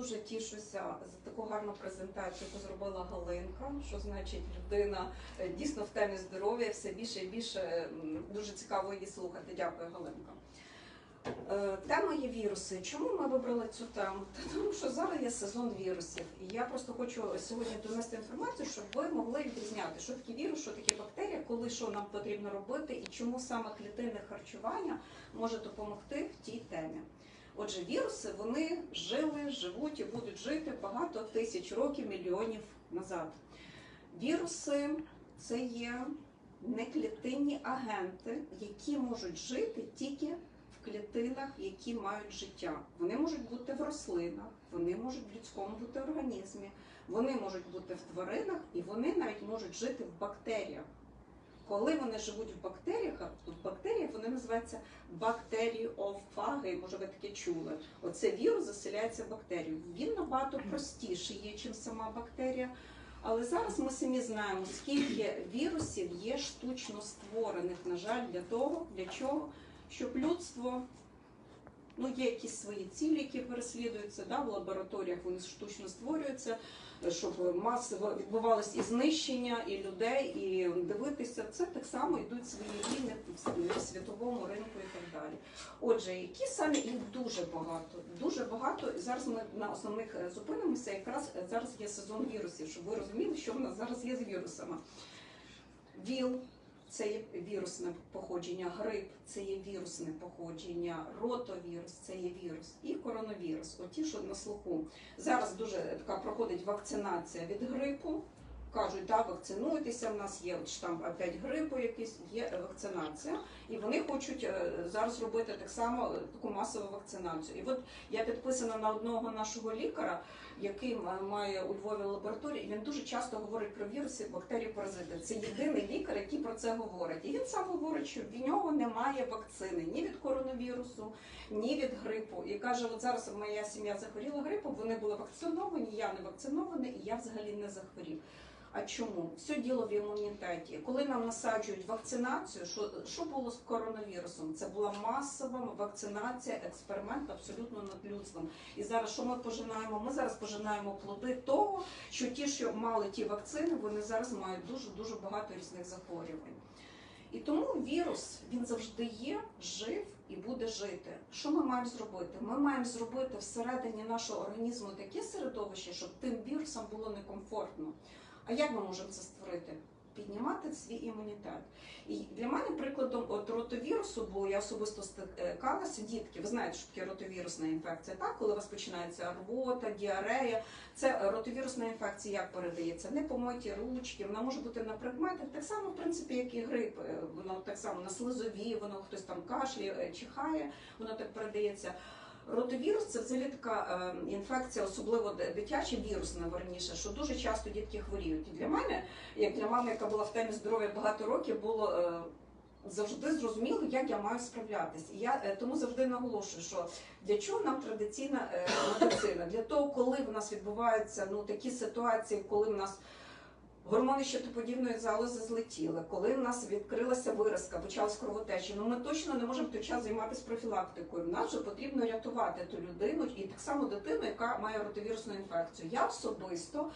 дуже тішуся за таку гарну презентацію, яку зробила Галинка. Що значить людина е, дійсно в темі здоров'я, все більше і більше дуже цікаво її слухати. Дякую, Галинка. Е, Тема є віруси. Чому ми вибрали цю тему? Та тому що зараз є сезон вірусів. І я просто хочу сьогодні донести інформацію, щоб ви могли відрізняти, що таке вірус, що таке бактерія, коли що нам потрібно робити, і чому саме клітинне харчування може допомогти в тій темі. Отже, віруси вони жили, живуть і будуть жити багато тисяч років, мільйонів назад. Віруси це є неклітинні агенти, які можуть жити тільки в клітинах, які мають життя. Вони можуть бути в рослинах, вони можуть в людському бути організмі, вони можуть бути в тваринах і вони навіть можуть жити в бактеріях. Коли вони живуть в бактеріях, в бактеріях вони називаються бактеріофаги, може ви таке чули. Оце вірус заселяється в бактерію. Він набагато простіший є, ніж сама бактерія. Але зараз ми самі знаємо, скільки вірусів є штучно створених, на жаль, для того, для чого, щоб людство ну, є якісь свої цілі, які переслідуються да, в лабораторіях, вони штучно створюються, щоб масово відбувалось і знищення, і людей, і дивитися. Це так само йдуть свої війни в світовому ринку і так далі. Отже, які саме їх дуже багато, дуже багато. Зараз ми на основних е, зупинимося. Якраз е, зараз є сезон вірусів, щоб ви розуміли, що в нас зараз є з вірусами. ВІЛ це є вірусне походження, грип це є вірусне походження, ротовірус це є вірус і коронавірус. Оті, що на слуху. Зараз дуже така проходить вакцинація від грипу. Кажуть, так, вакцинуйтеся, в нас є от штам опять грипу, якийсь є вакцинація, і вони хочуть е, зараз робити так само таку масову вакцинацію. І от я підписана на одного нашого лікаря, який має у Львові лабораторію, він дуже часто говорить про віруси, бактерії, паразити. Це єдиний лікар, який про це говорить. І він сам говорить, що в нього немає вакцини ні від коронавірусу, ні від грипу. І каже: от зараз моя сім'я захворіла грипом, вони були вакциновані, я не вакцинований, і я взагалі не захворів. А чому? Все діло в імунітеті. Коли нам насаджують вакцинацію, що, що було з коронавірусом? Це була масова вакцинація, експеримент абсолютно над людством. І зараз що ми пожинаємо? Ми зараз пожинаємо плоди того, що ті, що мали ті вакцини, вони зараз мають дуже дуже багато різних захворювань. І тому вірус він завжди є, жив і буде жити. Що ми маємо зробити? Ми маємо зробити всередині нашого організму таке середовище, щоб тим вірусам було некомфортно. А як ми можемо це створити? Піднімати свій імунітет. І для мене прикладом от ротовірусу, бо я особисто стикалася, дітки, ви знаєте, що таке ротовірусна інфекція, так? Коли у вас починається рвота, діарея. Це ротовірусна інфекція як передається? Не помиті ручки, вона може бути на предметах, так само, в принципі, як і грип. Е, Воно так само на слизові, воно хтось там кашляє, е, чихає, воно так передається. Ротовірус це взагалі така е, інфекція, особливо ди- дитяча вірусна верніше, що дуже часто дітки хворіють. І для мене, як для мами, яка була в темі здоров'я багато років, було е, завжди зрозуміло, як я маю справлятись. І я е, тому завжди наголошую, що для чого нам традиційна медицина? Для того, коли в нас відбуваються ну такі ситуації, коли в нас Гормони щитоподібної залози злетіли, коли в нас відкрилася виразка, почалась кровотеча. Ну ми точно не можемо в той час займатися профілактикою. Нам вже потрібно рятувати ту людину і так само дитину, яка має ротовірусну інфекцію. Я особисто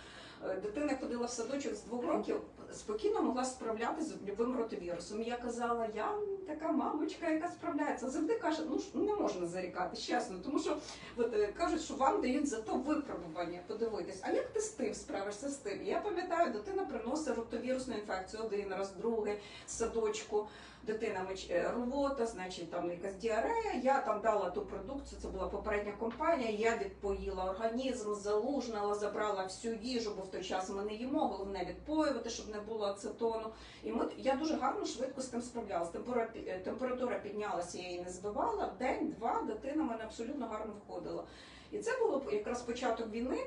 дитина ходила в садочок з двох років, спокійно могла справлятися з любим ротовірусом. Я казала, я така мамочка, яка справляється. Завжди каже, ну не можна зарікати, чесно, тому що от, е, кажуть, що вам дають за то випробування. Подивитись, а як ти з тим справишся з тим? Я пам'ятаю, дитина приносить ротовірусну інфекцію один раз, другий садочку. Дитина е, рвота, значить там якась діарея. Я там дала ту продукцію. Це була попередня компанія. Я відпоїла організм, залужнила, забрала всю їжу, бо в той час ми не їмо. Головне відпоювати, щоб не було ацетону. І ми я дуже гарно швидко з тим справлялася. Е, температура піднялася, я її не збивала. День-два дитина мене абсолютно гарно входила. І це було якраз початок війни.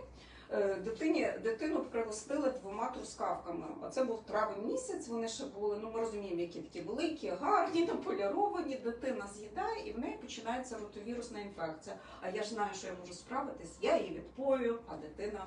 Е, Дитині дитину пригостили двома трускавками. Це був травень місяць. Вони ще були. Ну ми розуміємо, які такі великі, гарні, наполяровані. Дитина з'їдає, і в неї починається ротовірусна інфекція. А я ж знаю, що я можу справитись. Я її відпою, а дитина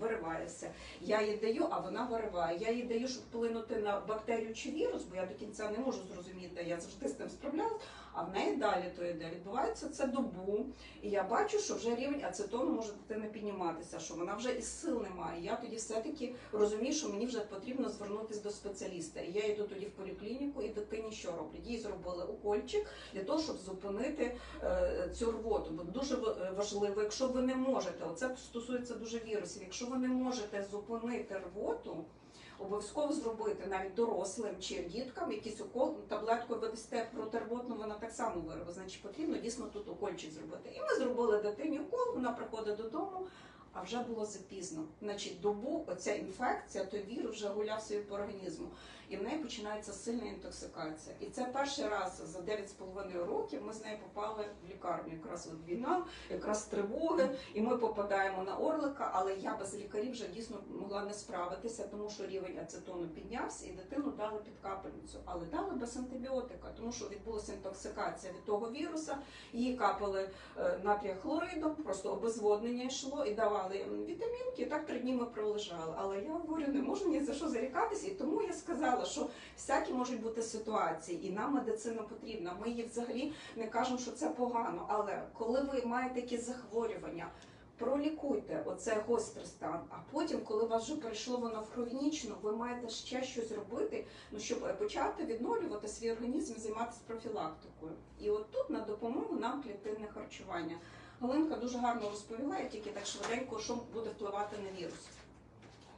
виривається. Я їй даю, а вона вириває. Я їй даю, щоб вплинути на бактерію чи вірус, бо я до кінця не можу зрозуміти, я завжди з тим справлялась, а в неї далі то йде. Відбувається це добу, і я бачу, що вже рівень ацетону може дитини підніматися, що вона вже і сил немає. Я тоді все-таки розумію, що мені вже потрібно звернутися до спеціаліста. І я йду тоді в поліклініку, і дитині що роблять? Їй зробили укольчик для того, щоб зупинити е, цю рвоту. Бо дуже важливо, якщо ви не можете, оце стосується дуже вірусів. Якщо ви не можете зупинити рвоту. Обов'язково зробити навіть дорослим чи діткам якийсь укол, таблетку ви дасте протирвотну, вона так само вирве. Значить, потрібно дійсно тут укольчик зробити. І ми зробили дитині укол, вона приходить додому, а вже було запізно. Значить, добу оця інфекція, той вірус вже гуляв собі по організму, і в неї починається сильна інтоксикація. І це перший раз за 9,5 років ми з нею попали в лікарню. Якраз от війна, якраз тривоги, і ми попадаємо на орлика, але я без лікарів вже дійсно могла не справитися, тому що рівень ацетону піднявся, і дитину дали під капельницю, але дали без антибіотика, тому що відбулася інтоксикація від того віруса. Її капали е, натрія хлоридом, просто обезводнення йшло і давали вітамінки. І так три дні ми пролежали. Але я говорю, не можна ні за що зарікатися, і тому я сказала, що всякі можуть бути ситуації, і нам медицина потрібна. Ми її взагалі не кажемо, що це погано. Але коли ви маєте якісь захворювання, пролікуйте оцей гострий стан. А потім, коли у вас вже перейшло воно в хронічну, ви маєте ще щось робити, ну щоб почати відновлювати свій організм, займатися профілактикою. І от тут на допомогу нам клітинне харчування. Галинка дуже гарно розповіла, я тільки так швиденько, що буде впливати на вірус.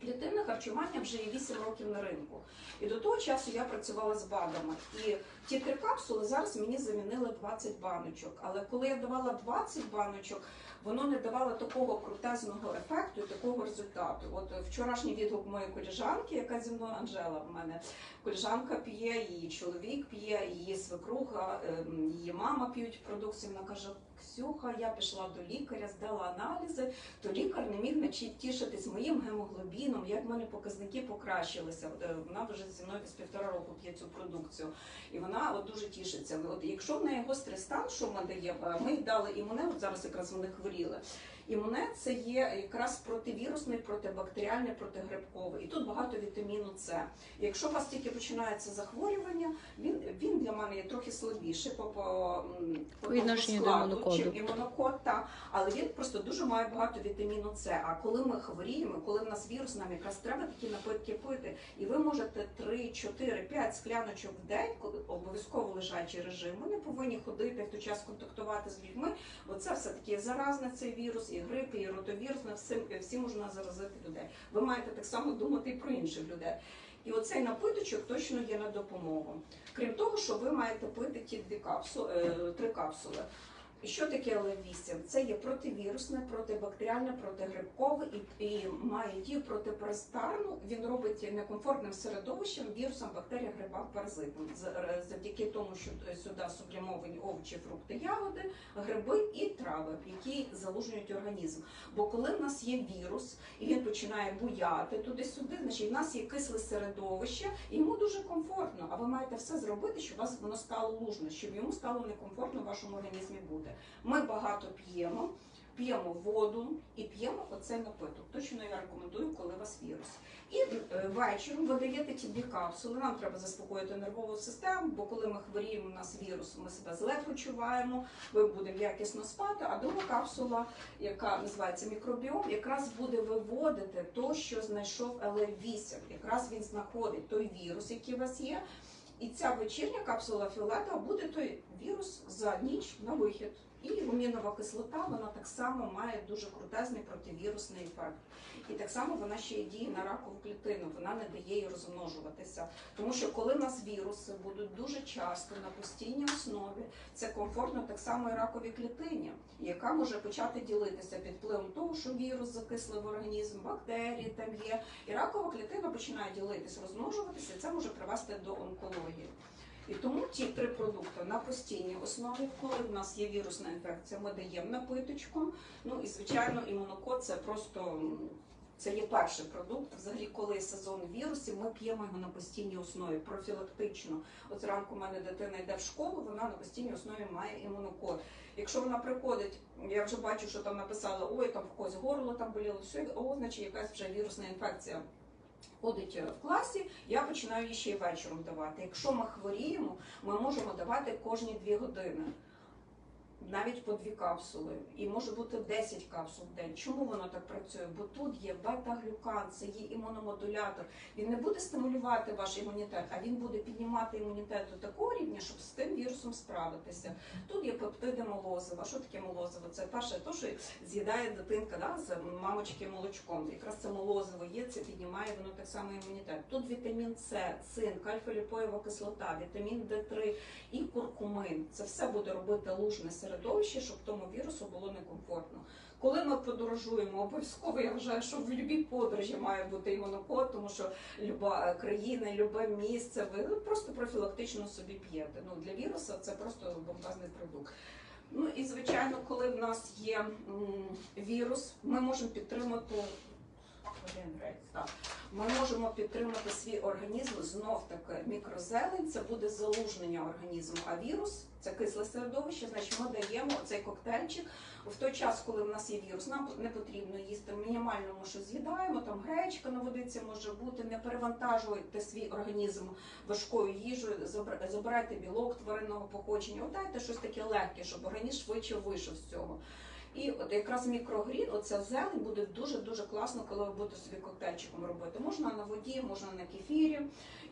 Клітинне харчування вже є 8 років на ринку. І до того часу я працювала з БАДами. І ті три капсули зараз мені замінили 20 баночок. Але коли я давала 20 баночок, воно не давало такого крутезного ефекту і такого результату. От вчорашній відгук моєї коліжанки, яка зі мною Анжела в мене. Коліжанка п'є, її чоловік п'є, її свекруха, ем, її мама п'ють продукцію. Вона каже: Ксюха, я пішла до лікаря, здала аналізи, то лікар не міг наче тішитись моїм гемоглобіном, як в мене показники покращилися. Е, Вона вже зі мною з півтора року п'є цю продукцію. І вона от дуже тішиться. От якщо в неї гострий стан, що ми дає, ми дали імуне, от зараз якраз вони хворіли. Імуне це є якраз противірусний, протибактеріальний, протигрибковий. І тут багато вітаміну С. Якщо у вас тільки починається захворювання, він, він для мене є трохи слабіший по, по, по, відношенню до імунокоду. імунокод, та, але він просто дуже має багато вітаміну С. А коли ми хворіємо, коли в нас вірус, нам якраз треба такі напитки пити. І ви можете 3, 4, 5 скляночок в день, коли обов'язково лежачий режим. Ми не повинні ходити в той час контактувати з людьми, бо це все таки заразний цей вірус, і грип, і ротовірусна, всім, всі можна заразити людей. Ви маєте так само думати і про інших людей. І оцей напиточок точно є на допомогу. Крім того, що ви маєте пити ті дві капсули, е, три капсули. Що таке ЛФ8? Це є противірусне, протибактеріальне, протигрибкове і, і має дію протипаразитарну. Він робить некомфортним середовищем вірусам, бактеріям, грибам, паразитам. Е, Завдяки тому, що сюди сублімовані овочі, фрукти, ягоди, гриби і трави, які залужують організм. Бо коли в нас є вірус і він починає буяти туди-сюди, значить в нас є кисле середовище, і йому дуже комфортно. А ви маєте все зробити, щоб вас воно стало лужне, щоб йому стало некомфортно в вашому організмі бути. Ми багато п'ємо, п'ємо воду і п'ємо оцей напиток. Точно я рекомендую, коли у вас вірус. І е, вечором ви даєте ті дві капсули. Нам треба заспокоїти нервову систему, бо коли ми хворіємо, у нас вірус, ми себе зле почуваємо, ми будемо якісно спати. А друга капсула, яка називається мікробіом, якраз буде виводити то, що знайшов ЛФ8. Якраз він знаходить той вірус, який у вас є. І ця вечірня капсула Філата буде той вірус за ніч на вихід. І гумінова кислота вона так само має дуже крутезний противірусний ефект. І так само вона ще й діє на ракову клітину, вона не дає їй розмножуватися. Тому що коли в нас віруси будуть дуже часто на постійній основі, це комфортно так само і раковій клітині, яка може почати ділитися під впливом того, що вірус закислив в організм, бактерії там є, і ракова клітина починає ділитися, розмножуватися, і це може привести до онкології. І тому ті три продукти на постійній основі, коли в нас є вірусна інфекція, ми даємо напиточком. Ну і звичайно, імунокод це просто Це є перший продукт. Взагалі, коли сезон вірусів, ми п'ємо його на постійній основі, профілактично. От зранку в мене дитина йде в школу, вона на постійній основі має імунокод. Якщо вона приходить, я вже бачу, що там написали, ой, там в когось горло там боліло, все, о, значить якась вже вірусна інфекція. Ходить в класі, я починаю її ще й вечором давати. Якщо ми хворіємо, ми можемо давати кожні дві години. Навіть по дві капсули, і може бути 10 капсул в день. Чому воно так працює? Бо тут є бета-глюкан, це є імуномодулятор. Він не буде стимулювати ваш імунітет, а він буде піднімати імунітет до такого рівня, щоб з тим вірусом справитися. Тут є пептиди молозива. Що таке молозиво? Це перше, то, що з'їдає дитинка да, з мамочки молочком. Якраз це молозиво є, це піднімає воно так само імунітет. Тут вітамін С, цинк, альфа-ліпоєва кислота, вітамін Д3 і куркумин. Це все буде робити лужне середовище, щоб тому вірусу було некомфортно. Коли ми подорожуємо, обов'язково я вважаю, що в будь-якій подорожі має бути імунокод, тому що люба країна, любе місце, ви просто профілактично собі п'єте. Ну для віруса це просто бомбезний продукт. Ну і звичайно, коли в нас є вірус, ми можемо підтримати. Ми можемо підтримати свій організм знов таки мікрозелень, це буде залужнення організму. А вірус це кисле середовище, значить ми даємо цей коктейльчик в той час, коли в нас є вірус. Нам не потрібно їсти мінімально, що з'їдаємо. Там гречка на водиці може бути. Не перевантажуйте свій організм важкою їжею, забирайте білок тваринного походження. Дайте щось таке легке, щоб організм швидше вийшов з цього. І от якраз мікрогрін, оця зелень буде дуже дуже класно, коли ви будете собі коктейльчиком робити. Можна на воді, можна на кефірі.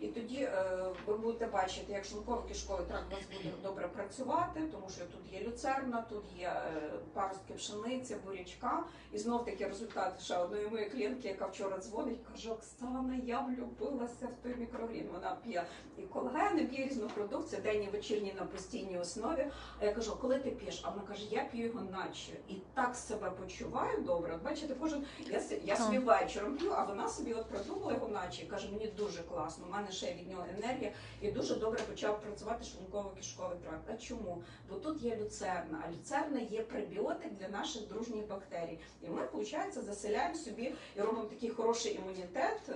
І тоді е, ви будете бачити, як шлунково кишковий тракт у вас буде добре працювати, тому що тут є люцерна, тут є е, паростки пшениці, бурячка. І знов таки результат ще одної моєї клієнтки, яка вчора дзвонить, каже: Оксана, я влюбилася в той мікрогрін. Вона п'є і колаген, і п'є різну продукцію, день і вечірній на постійній основі. А я кажу, коли ти п'єш? А вона каже, я п'ю його наче. І так себе почуваю добре. От бачите, кожен я, я собі вечором п'ю, а вона собі от придумала його наче і каже, мені дуже класно. У мене ще від нього енергія, і дуже добре почав працювати шлунково-кишковий тракт. А чому? Бо тут є люцерна, а люцерна є пребіотик для наших дружніх бактерій. І ми, виходить, заселяємо собі і робимо такий хороший імунітет е,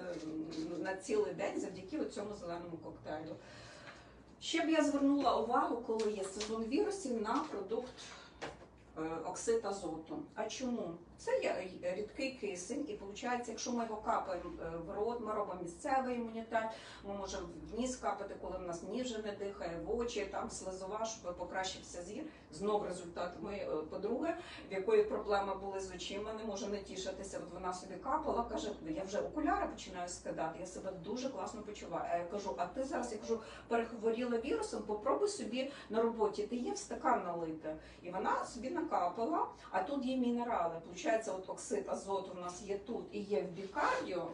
на цілий день завдяки цьому зеленому коктейлю. Ще б я звернула увагу, коли є сезон вірусів на продукт оксид азоту. А чому? Це є рідкий кисень, і виходить, якщо ми його капаємо е, в рот, ми робимо місцевий імунітет, ми можемо в ніс капати, коли в нас ніж вже не дихає, в очі, там слизова, щоб покращився зір. Знов результат моєї е, подруги, в якої проблеми були з очима, не може не тішитися. От вона собі капала, каже, я вже окуляри починаю скидати, я себе дуже класно почуваю. А я кажу, а ти зараз я кажу, перехворіла вірусом, попробуй собі на роботі. Ти є в стакан налити. І вона собі накапала, а тут є мінерали. Получається, от оксид азоту у нас є тут і є в бікардіо.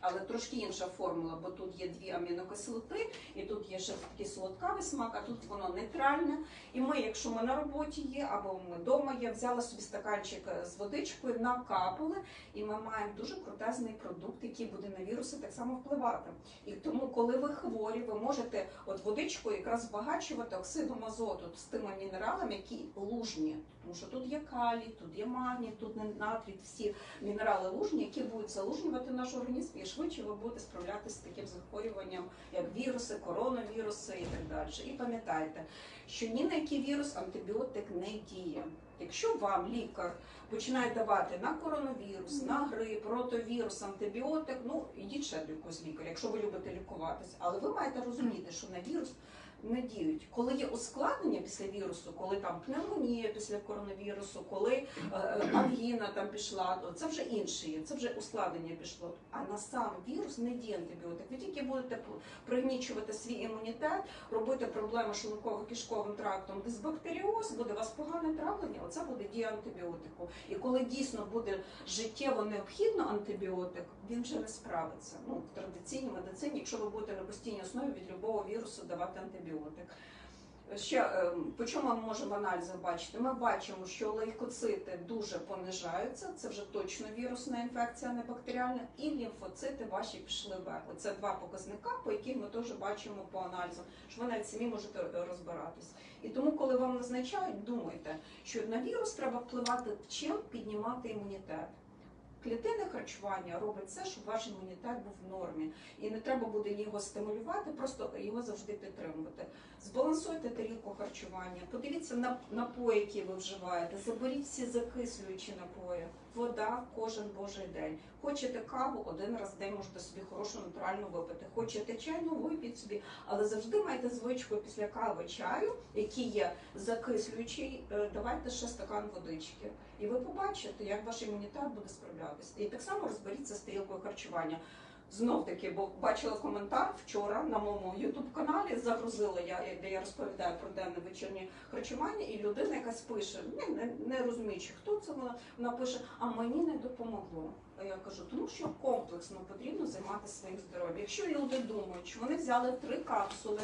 Але трошки інша формула, бо тут є дві амінокислоти, і тут є ще такий солодкавий смак, а тут воно нейтральне. І ми, якщо ми на роботі є, або ми вдома є, взяла собі стаканчик е, з водичкою, накапали, і ми маємо дуже крутезний продукт, який буде на віруси так само впливати. І тому, коли ви хворі, ви можете от водичкою якраз збагачувати оксидом азоту з тими мінералами, які лужні. Тому що тут є калій, тут є магній, тут натрій, всі мінерали лужні, які будуть залужнювати наш організм, швидше ви будете справлятися з таким захворюванням, як віруси, коронавіруси і так далі. І пам'ятайте, що ні на який вірус антибіотик не діє. Якщо вам лікар починає давати на коронавірус, на грип, ротовірус, антибіотик, ну ідіть ще до якогось лікаря, якщо ви любите лікуватися. Але ви маєте розуміти, що на вірус не діють. Коли є ускладнення після вірусу, коли там пневмонія після коронавірусу, коли е, е, ангіна там пішла, то це вже інше це вже ускладнення пішло. А на сам вірус не діє антибіотик. Ви тільки будете пригнічувати свій імунітет, робити проблеми з шлунково-кишковим трактом, дисбактеріоз, буде у вас погане травлення, оце буде дія антибіотику. І коли дійсно буде життєво необхідно антибіотик, він вже не справиться. Ну, в традиційній медицині, якщо ви будете на постійній основі від любого вірусу давати антибіотик. Ще е, по чому ми можемо в аналізах бачити? Ми бачимо, що лейкоцити дуже понижаються. Це вже точно вірусна інфекція, не бактеріальна, і лімфоцити ваші пішли вверх. Це два показника, по яких ми теж бачимо по аналізу, що ви навіть самі можете розбиратись. І тому, коли вам назначають, думайте, що на вірус треба впливати чим піднімати імунітет. Клітинне харчування робить все, щоб ваш імунітет був в нормі. І не треба буде його стимулювати, просто його завжди підтримувати. Збалансуйте тарілку харчування, подивіться на напої, які ви вживаєте, заберіть всі закислюючі напої. Вода кожен божий день. Хочете каву, один раз в день можете собі хорошу натуральну випити. Хочете чай, ну випіть собі. Але завжди майте звичку після кави чаю, який є закислюючий, е, давайте ще стакан водички. І ви побачите, як ваш імунітет буде справлятися. І так само розберіться з тарілкою харчування. Знов таки, бо бачила коментар вчора на моєму ютуб каналі. Загрузила я, де я розповідаю про денне вечірнє харчування, і людина якась пише, не, не, не розуміючи, хто це вона, вона пише, а мені не допомогло. Я кажу, тому що комплексно потрібно займатися своїм здоров'ям. Якщо люди думають, що вони взяли три капсули,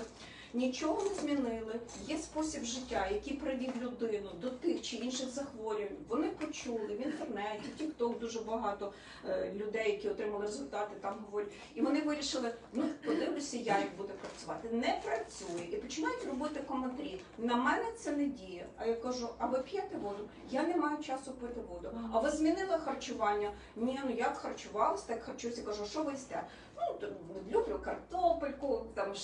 нічого не змінили, є спосіб життя, який привів людину до тих чи інших захворювань. Вони почули в інтернеті, TikTok дуже багато е, людей, які отримали результати, там говорять, і вони вирішили, ну подивлюся, я як буде працювати. Не працює і починають робити коментарі. На мене це не діє. А я кажу, а ви п'єте воду? Я не маю часу пити воду. А ви змінили харчування? Ні, ну як харчувалась, так харчуюся. Кажу, що ви їсте? Ну люблю картопельку, там ж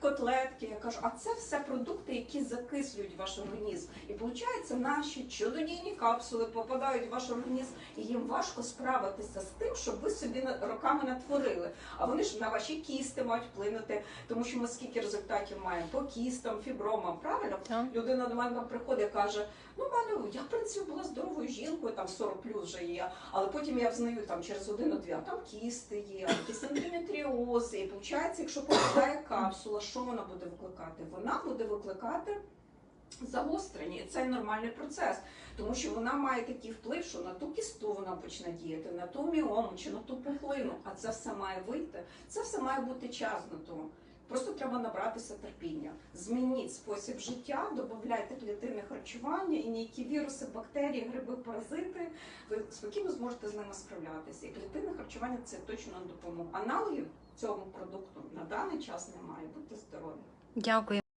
котлетки. Я кажу, а це все продукти, які закислюють ваш організм. І виходить, наші чудодійні капсули попадають в ваш організм, і їм важко справитися з тим, щоб ви собі роками натворили. А вони ж на ваші кісти мають вплинути, тому що ми скільки результатів маємо по кістам, фібромам, правильно? Людина до мене приходить і каже: ну в я в принципі була здоровою жінкою, там 40 плюс вже є. Але потім я взнаю там через годину-дві, а там кісти є, якісь ендометріози. І виходить, якщо попадає капсула, що вона буде викликати? Вона буде викликати загострення, і це нормальний процес, тому що вона має такий вплив, що на ту кісту вона почне діяти, на ту міому чи на ту пухлину. А це все має вийти. Це все має бути час на то. Просто треба набратися терпіння. Змініть спосіб життя, додавайте клітинне харчування і ніякі віруси, бактерії, гриби, паразити. Ви спокійно зможете з ними справлятися. І клітинне харчування це точно допомога. Аналогів цьому продукту на даний час немає. Будьте здорові! Дякую.